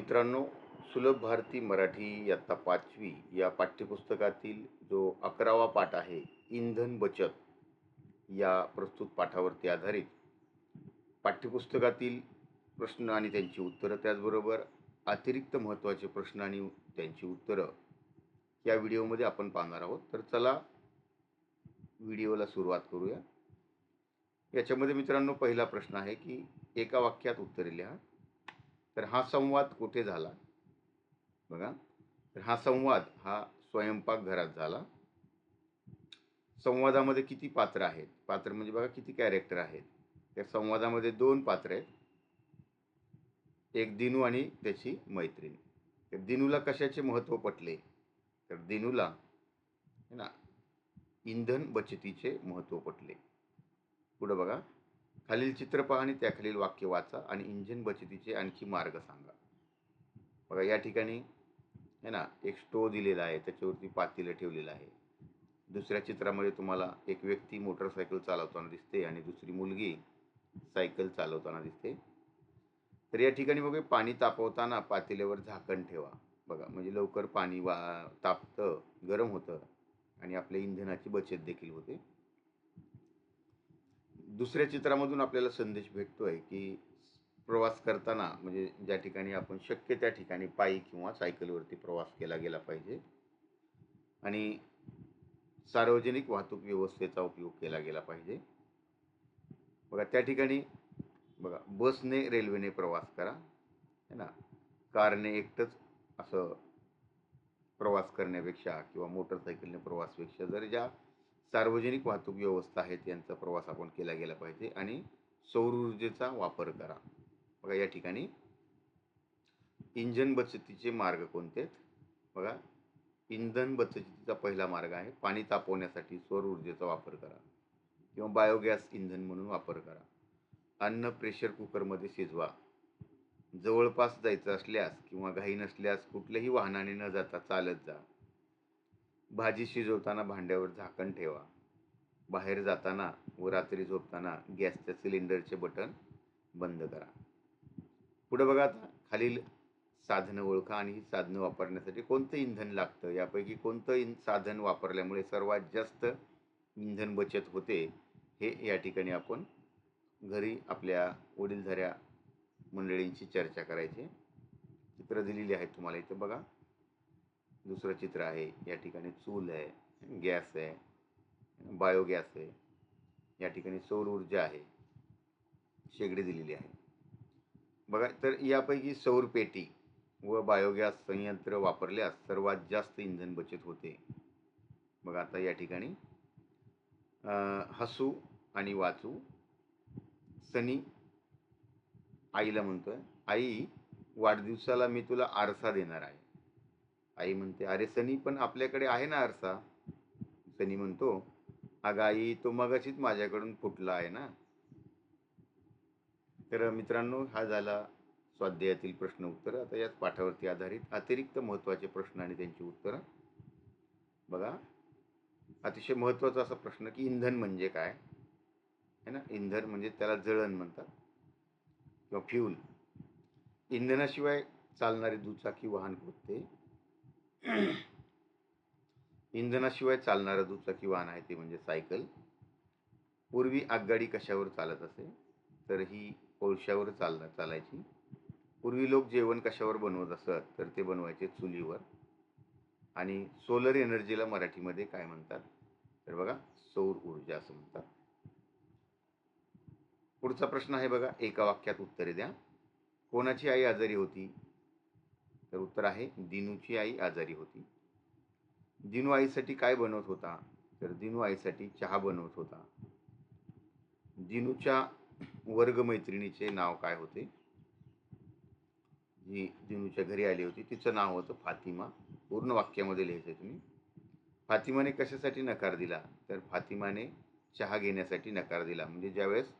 मित्रांनो सुलभ भारती मराठी इयत्ता पाचवी या पाठ्यपुस्तकातील जो अकरावा पाठ आहे इंधन बचत या प्रस्तुत पाठावरती आधारित पाठ्यपुस्तकातील प्रश्न आणि त्यांची उत्तरं त्याचबरोबर अतिरिक्त महत्त्वाचे प्रश्न आणि त्यांची उत्तरं या व्हिडिओमध्ये आपण पाहणार आहोत. तर चला व्हिडिओला सुरुवात करूया. याच्यामध्ये मित्रांनो पहिला प्रश्न आहे की एका वाक्यात उत्तरे लिहा. तर हा संवाद कुठे झाला? बघा. तर हा संवाद हा स्वयंपाकघरात झाला. संवादामध्ये किती पात्र आहेत? पात्र म्हणजे बघा किती कॅरेक्टर आहेत. त्या संवादामध्ये दोन पात्र आहेत. एक दिनू आणि त्याची मैत्रीण. तर दिनूला कशाचे महत्त्व पटले? तर दिनूला है ना इंधन बचतीचे महत्त्व पटले. पुढं बघा. खालील चित्र पहा आणि त्याखालील वाक्य वाचा आणि इंजिन बचतीचे आणखी मार्ग सांगा. बघा या ठिकाणी आहे ना एक स्टो दिलेला आहे त्याच्यावरती पातेलं ठेवलेलं आहे. दुसऱ्या चित्रामध्ये तुम्हाला एक व्यक्ती मोटरसायकल चालवताना दिसते आणि दुसरी मुलगी सायकल चालवताना दिसते. तर या ठिकाणी बघा पाणी तापवताना पातेल्यावर झाकण ठेवा. बघा म्हणजे लवकर पाणी वा तापतं गरम होतं आणि आपल्या इंधनाची बचत देखील होते. दुसऱ्या चित्रामधून आपल्याला संदेश भेटतोय की प्रवास करताना म्हणजे ज्या ठिकाणी आपण शक्य त्या ठिकाणी पायी किंवा सायकलवरती प्रवास केला गेला पाहिजे. आणि सार्वजनिक वाहतूक व्यवस्थेचा उपयोग केला गेला पाहिजे. बघा त्या ठिकाणी बघा बसने रेल्वेने प्रवास करा है ना? कारने एकटंच असं प्रवास करण्यापेक्षा किंवा मोटरसायकलने प्रवासपेक्षा जर ज्या सार्वजनिक वाहतूक व्यवस्था आहेत यांचा प्रवास आपण केला गेला पाहिजे आणि सौर ऊर्जेचा वापर करा. बघा या ठिकाणी इंधन बचतीचे मार्ग कोणते आहेत? बघा इंधन बचतीचा पहिला मार्ग आहे. पाणी तापवण्यासाठी सौर ऊर्जेचा वापर करा किंवा बायोगॅस इंधन म्हणून वापर करा. अन्न प्रेशर कुकरमध्ये शिजवा. जवळपास जायचं असल्यास किंवा घाई नसल्यास कुठल्याही वाहनाने न जाता चालत जा. भाजी शिजवताना भांड्यावर झाकण ठेवा. बाहेर जाताना व रात्री झोपताना गॅसच्या सिलेंडरचे बटन बंद करा. पुढं बघा आता खालील साधनं ओळखा आणि ही साधनं वापरण्यासाठी कोणतं इंधन लागतं? यापैकी कोणतं इन साधन वापरल्यामुळे सर्वात जास्त इंधन बचत होते? हे या ठिकाणी आपण घरी आपल्या वडीलधाऱ्या मंडळींची चर्चा करायची. चित्र दिलेली आहेत तुम्हाला इथं बघा. दुसरं चित्र आहे. या ठिकाणी चूल आहे गॅस आहे बायोगॅस आहे. या ठिकाणी सौर ऊर्जा आहे. शेगडी दिलेली आहे. बघा तर यापैकी सौर पेटी व बायोगॅस संयंत्र वापरल्यास सर्वात जास्त इंधन बचत होते. बघा आता या ठिकाणी हसू आणि वाचू. सनी आईला म्हणतोय आई वाढदिवसाला मी तुला आरसा देणार आहे. आई म्हणते अरे सनी पण आपल्याकडे आहे ना आरसा. सनी म्हणतो अगं आई तो मगाशीच माझ्याकडून फुटला आहे ना. तर मित्रांनो हा झाला स्वाध्यायातील प्रश्न उत्तर. आता याच पाठावरती आधारित अतिरिक्त महत्त्वाचे प्रश्न आणि त्यांची उत्तरं. बघा अतिशय महत्त्वाचा असा प्रश्न की इंधन म्हणजे काय? है ना? इंधन म्हणजे त्याला जळण म्हणतात. किंवा फ्यूल. इंधनाशिवाय चालणारे दुचाकी वाहन कोणते इंधनाशिवाय चालणारं दुचाकी वाहन आहे ते म्हणजे सायकल. पूर्वी आगगाडी कशावर चालत असे? तर ही कोळशावर चालणार चालायची. पूर्वी लोक जेवण कशावर बनवत असत? तर ते बनवायचे चुलीवर. आणि सोलर एनर्जीला मराठीमध्ये काय म्हणतात? तर बघा सौर ऊर्जा असं म्हणतात. पुढचा प्रश्न आहे बघा एका वाक्यात उत्तरे द्या. कोणाची आई आजारी होती? तर उत्तर आहे दिनूची आई आजारी होती. दिनू आईसाठी काय बनवत होता? तर दिनू आईसाठी चहा बनवत होता. दिनूच्या वर्गमैत्रिणीचे नाव काय होते? जी दिनूच्या घरी आली होती तिचं नाव होतं फातिमा. पूर्ण वाक्यामध्ये लिहायचं तुम्ही. फातिमाने कशासाठी नकार दिला? तर फातिमाने चहा घेण्यासाठी नकार दिला. म्हणजे ज्यावेळेस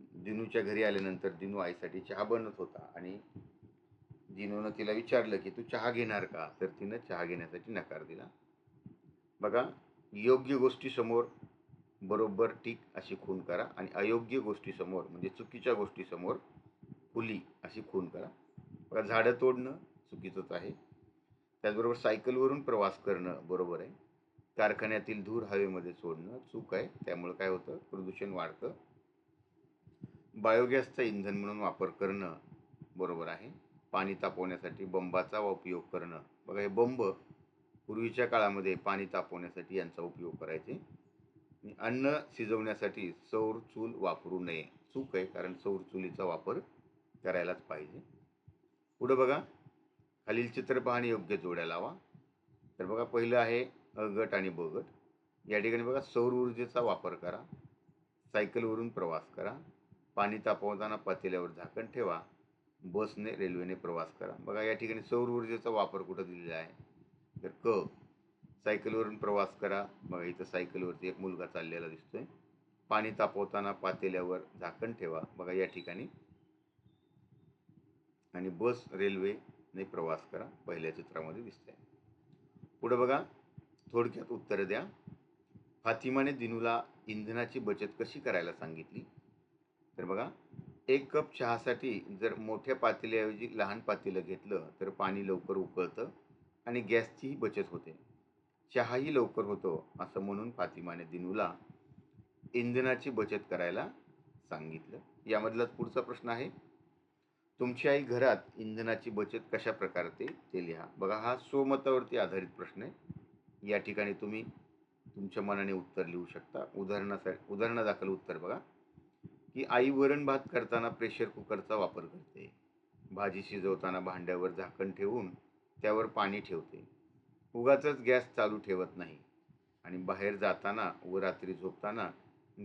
दिनूच्या घरी आल्यानंतर दिनू आईसाठी चहा बनत होता आणि दिनूनं तिला विचारलं की तू चहा घेणार का? तर तिनं चहा घेण्यासाठी नकार दिला. बघा योग्य गोष्टीसमोर बरोबर टीक अशी खून करा आणि अयोग्य गोष्टीसमोर म्हणजे चुकीच्या गोष्टीसमोर फुली अशी खून करा. बघा झाडं तोडणं चुकीचंच आहे. त्याचबरोबर सायकलवरून प्रवास करणं बरोबर आहे. कारखान्यातील धूर हवेमध्ये सोडणं चूक आहे. त्यामुळे काय होतं? प्रदूषण वाढतं. बायोगॅसचा इंधन म्हणून वापर करणं बरोबर आहे. पाणी तापवण्यासाठी बंबाचा उपयोग करणं. बघा हे बंब पूर्वीच्या काळामध्ये पाणी तापवण्यासाठी यांचा उपयोग करायचे. अन्न शिजवण्यासाठी सौर चूल वापरू नये. चूक आहे कारण सौर चुलीचा वापर करायलाच पाहिजे. पुढं बघा खालील चित्र पाहणे योग्य जोड्या लावा. तर बघा पहिलं आहे अ गट आणि ब गट या ठिकाणी बघा सौर ऊर्जेचा वापर करा. सायकलवरून प्रवास करा. पाणी तापवताना पातेल्यावर झाकण ठेवा. बसने रेल्वेने प्रवास करा. बघा या ठिकाणी सौर ऊर्जेचा वापर कुठं दिलेला आहे? तर क सायकलवरून प्रवास करा. बघा इथं सायकलवरती एक मुलगा चाललेला दिसतोय. पाणी तापवताना पातेल्यावर झाकण ठेवा. बघा या ठिकाणी. आणि बस रेल्वेने प्रवास करा. पहिल्या चित्रामध्ये दिसतंय. पुढं बघा थोडक्यात उत्तर द्या. फातिमाने दिनूला इंधनाची बचत कशी करायला सांगितली? तर बघा एक कप चहासाठी जर मोठ्या पातेल्याऐवजी लहान पातेलं घेतलं तर पाणी लवकर उकळतं आणि गॅसचीही बचत होते. चहाही लवकर होतो असं म्हणून फातिमाने दिनूला इंधनाची बचत करायला सांगितलं. यामधलाच पुढचा प्रश्न आहे. तुमची आई घरात इंधनाची बचत कशा प्रकारते ते लिहा. बघा हा स्वमतावरती आधारित प्रश्न आहे. या ठिकाणी तुम्ही तुमच्या मनाने उत्तर लिहू शकता. उदाहरणासाठी उदाहरणादाखल उत्तर बघा. की आई वरण भात करताना प्रेशर कुकरचा वापर करते. भाजी शिजवताना भांड्यावर झाकण ठेवून त्यावर पाणी ठेवते. उगाच गॅस चालू ठेवत नाही. आणि बाहेर जाताना व रात्री झोपताना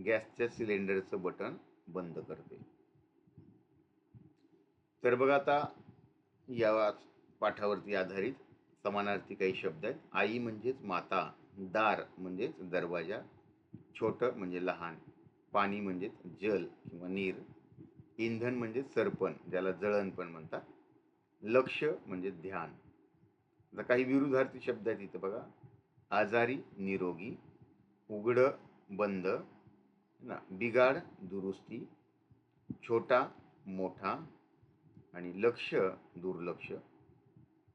गॅसच्या सिलेंडरचं बटन बंद करते. तर बघा आता या पाठावरती आधारित समानार्थी काही शब्द आहेत. आई म्हणजेच माता दार म्हणजेच दरवाजा छोटं म्हणजे लहान. पाणी म्हणजेच जल किंवा नीर इंधन म्हणजे सरपण ज्याला जळण पण म्हणतात. लक्ष म्हणजे ध्यान. आता काही विरुद्धार्थी शब्द आहेत इथं बघा. आजारी निरोगी उघडं बंद ना? बिगाड दुरुस्ती छोटा मोठा आणि लक्ष दुर्लक्ष.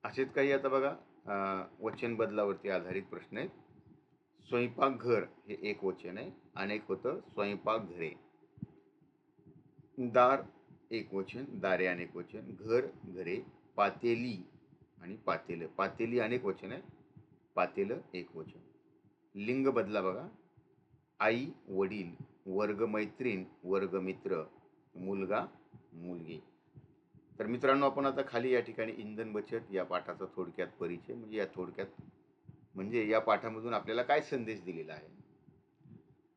असेच काही आता बघा वचन बदलावरती आधारित प्रश्न आहेत. स्वयंपाकघर हे एक वचन आहे. अनेक होतं स्वयंपाकघरे. दार एक वचन दारे अनेक वचन घर घरे पातेली आणि पातेलं. पातेली अनेक वचन आहे. पातेलं एक वचन. लिंग बदला बघा. आई वडील वर्ग मैत्रीण वर्ग मित्र मुलगा मुलगी. तर मित्रांनो आपण आता खाली या ठिकाणी इंधन बचत या पाठाचा थोडक्यात परिचय म्हणजे या थोडक्यात म्हणजे या पाठामधून आपल्याला काय संदेश दिलेला आहे?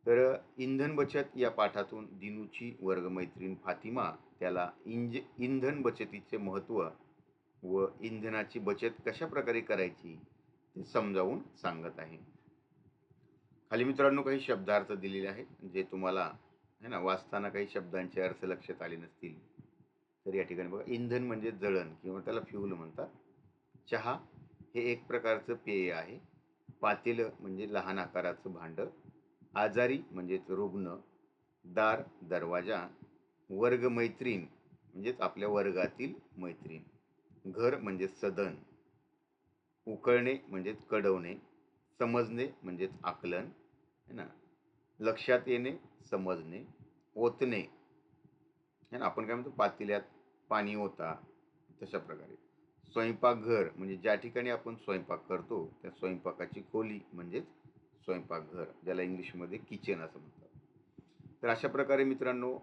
तर इंधन बचत या पाठातून दिनूची वर्गमैत्रीण फातिमा त्याला इंज इंधन बचतीचे महत्त्व व इंधनाची बचत कशा प्रकारे करायची ते समजावून सांगत आहे. खाली मित्रांनो काही शब्दार्थ दिलेले आहेत जे तुम्हाला है ना वाचताना काही शब्दांचे अर्थ लक्षात आले नसतील. तर या ठिकाणी बघा इंधन म्हणजे जळण किंवा त्याला फ्यूल म्हणतात. चहा हे एक प्रकारचं पेय आहे. पातेलं म्हणजे लहान आकाराचं भांडं आजारी म्हणजेच रुग्ण दार दरवाजा वर्ग मैत्रीण म्हणजेच आपल्या वर्गातील मैत्रीण घर म्हणजे सदन उकळणे म्हणजेच कडवणे समजणे म्हणजेच आकलन है ना? लक्षात येणे समजणे ओतणे. है ना? आपण काय म्हणतो? पातेल्यात पाणी ओता तशा प्रकारे. स्वयंपाकघर म्हणजे ज्या ठिकाणी आपण स्वयंपाक करतो त्या स्वयंपाकाची खोली म्हणजेच स्वयंपाकघर ज्याला इंग्लिशमध्ये किचन असं म्हणतात. तर अशा प्रकारे मित्रांनो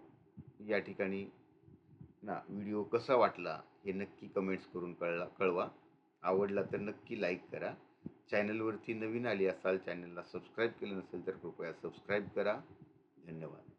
या ठिकाणी ना व्हिडिओ कसा वाटला हे नक्की कमेंट्स करून कळला कळवा. आवडला तर नक्की लाईक करा. चॅनलवरती नवीन आली असाल चॅनलला सबस्क्राईब केलं नसेल तर कृपया सबस्क्राईब करा. धन्यवाद.